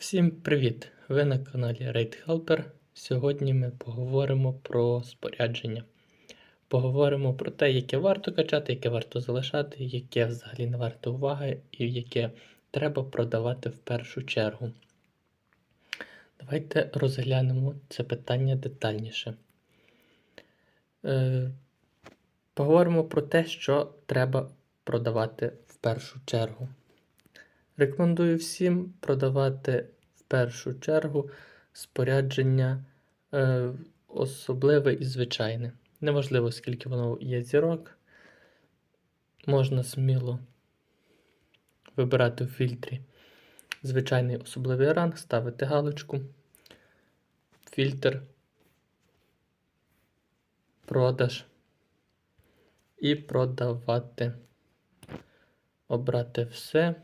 Всім привіт! Ви на каналі Raid Helper. Сьогодні ми поговоримо про спорядження. Поговоримо про те, яке варто качати, яке варто залишати, яке взагалі не варто уваги і яке треба продавати в першу чергу. Давайте розглянемо це питання детальніше. Е, Поговоримо про те, що треба продавати в першу чергу. Рекомендую всім продавати в першу чергу спорядження е, особливе і звичайне. Неважливо, скільки воно є зірок. Можна сміло вибирати в фільтрі звичайний особливий ранг, ставити галочку, фільтр, продаж і продавати. Обрати все.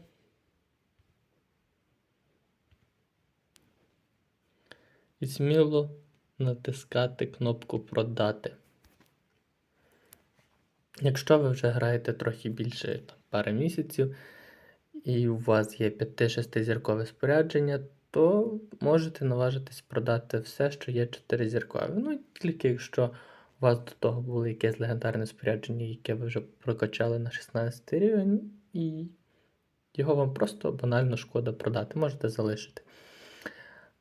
І сміло натискати кнопку Продати. Якщо ви вже граєте трохи більше там, пари місяців, і у вас є 5-6 зіркове спорядження, то можете наважитись продати все, що є 4 зіркове. Ну, тільки якщо у вас до того було якесь легендарне спорядження, яке ви вже прокачали на 16 рівень, і його вам просто банально шкода продати, можете залишити.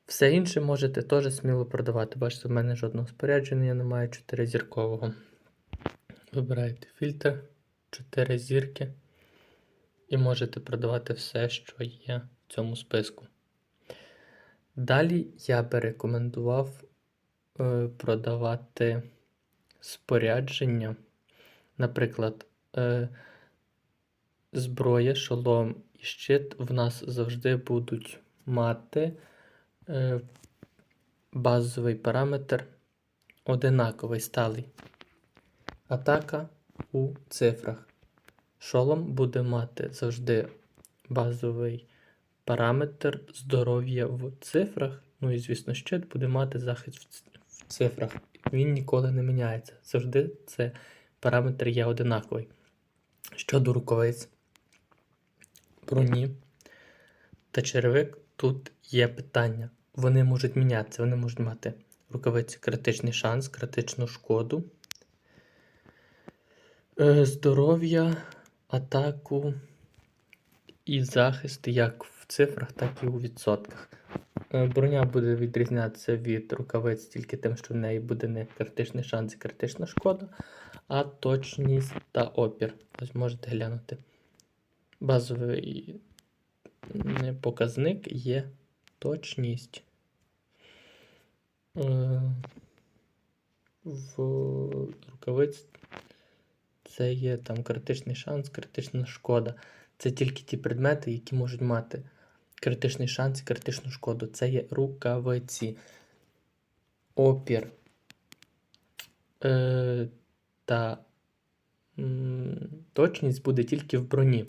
Все інше можете теж сміло продавати. Бачите, в мене жодного спорядження немає 4 зіркового. Вибираєте фільтр, 4 зірки. І можете продавати все, що є в цьому списку. Далі я би рекомендував е, продавати спорядження. Наприклад, е, зброя, шолом і щит в нас завжди будуть мати. Е, базовий параметр одинаковий сталий. Атака у цифрах. Шолом буде мати завжди базовий параметр здоров'я в цифрах. Ну і, звісно, щит буде мати захист в цифрах. Він ніколи не міняється. Завжди це параметр є одинаковий. Щодо рукавиць, броні та черевик, тут є питання. Вони можуть мінятися, вони можуть мати рукавиці критичний шанс, критичну шкоду, е, здоров'я, атаку і захист як в цифрах, так і у відсотках. Е, броня буде відрізнятися від рукавиць тільки тим, що в неї буде не критичний шанс і критична шкода, а точність та опір. Ось можете глянути. Базовий показник є точність. Е, в рукавиць це є там критичний шанс, критична шкода. Це тільки ті предмети, які можуть мати критичний шанс і критичну шкоду. Це є рукавиці. Опір е, та м, точність буде тільки в броні.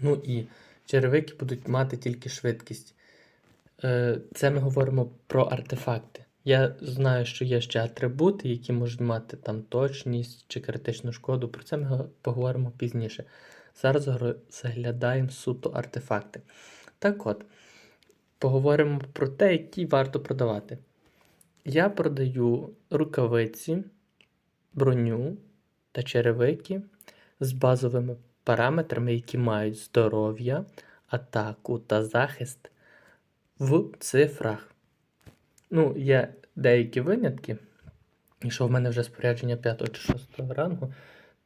Ну і черевики будуть мати тільки швидкість. Е, Це ми говоримо про артефакти. Я знаю, що є ще атрибути, які можуть мати там точність чи критичну шкоду. Про це ми поговоримо пізніше. Зараз заглядаємо суто артефакти. Так от, поговоримо про те, які варто продавати. Я продаю рукавиці, броню та черевики з базовими параметрами, які мають здоров'я, атаку та захист в цифрах. Ну, є деякі винятки. Якщо в мене вже спорядження 5 чи 6 рангу,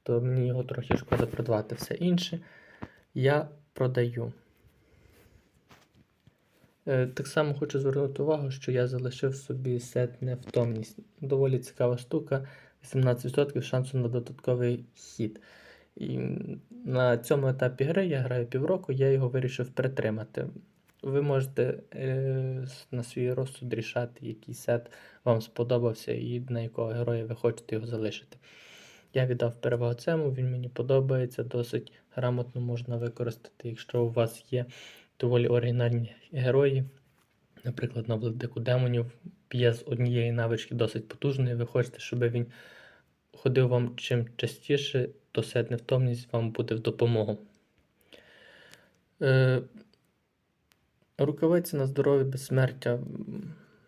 то мені його трохи шкода продавати все інше. Я продаю. Е, так само хочу звернути увагу, що я залишив собі сет невтомність. Доволі цікава штука. 18% шансу на додатковий хід. І на цьому етапі гри я граю півроку, я його вирішив притримати. Ви можете е, на свій розсуд рішати, який сет вам сподобався і на якого героя ви хочете його залишити. Я віддав перевагу цьому, він мені подобається, досить грамотно можна використати, якщо у вас є доволі оригінальні герої. Наприклад, на владику демонів п'є з однієї навички досить потужної, ви хочете, щоб він ходив вам чим частіше, то сет невтомність вам буде в допомогу. Е, Рукавиці на здоров'я безсмертя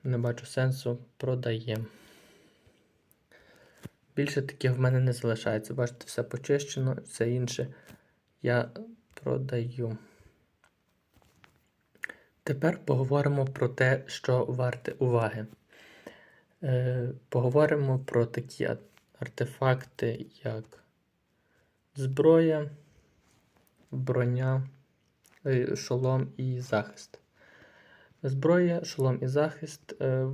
не бачу сенсу, продаємо. Більше таких в мене не залишається. Бачите, все почищено, все інше я продаю. Тепер поговоримо про те, що варте уваги. Е, поговоримо про такі артефакти, як зброя, броня, е, шолом і захист. Зброя, шолом і захист е,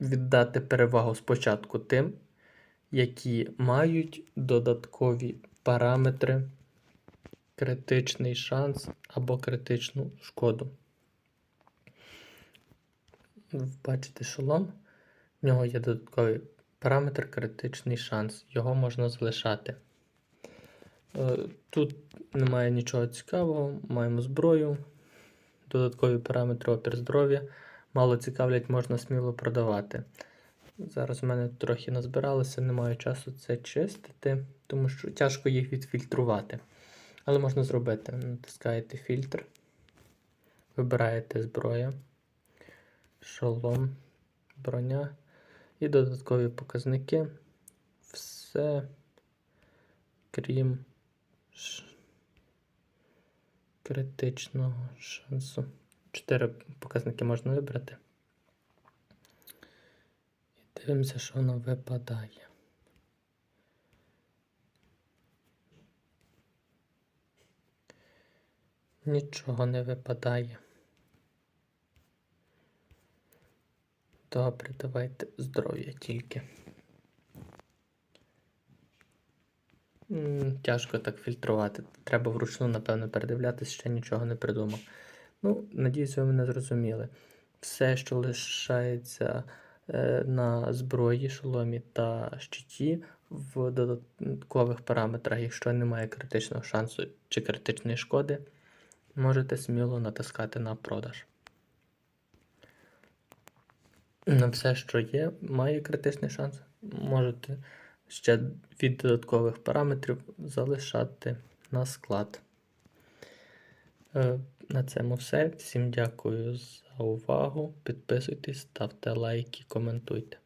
віддати перевагу спочатку тим, які мають додаткові параметри, критичний шанс або критичну шкоду. Бачите шолом. В нього є додатковий параметр критичний шанс. Його можна залишати. Е, Тут немає нічого цікавого. Маємо зброю, додаткові параметри опір здоров'я. Мало цікавлять, можна сміло продавати. Зараз в мене трохи назбиралося, не маю часу це чистити, тому що тяжко їх відфільтрувати. Але можна зробити. Натискаєте фільтр, вибираєте зброя, шолом, броня і додаткові показники. Все, крім ш- критичного шансу. Чотири показники можна вибрати. І дивимося, що воно випадає. Нічого не випадає. Добре, давайте здоров'я тільки. Тяжко так фільтрувати. Треба вручну, напевно, передивлятися, ще нічого не придумав. Ну, надіюсь, ви мене зрозуміли. Все, що лишається е, на зброї, шоломі та щиті в додаткових параметрах, якщо немає критичного шансу чи критичної шкоди, можете сміло натискати на продаж. На все, що є, має критичний шанс. Можете ще від додаткових параметрів залишати на склад. Е, На цьому все. Всім дякую за увагу. Підписуйтесь, ставте лайки, коментуйте.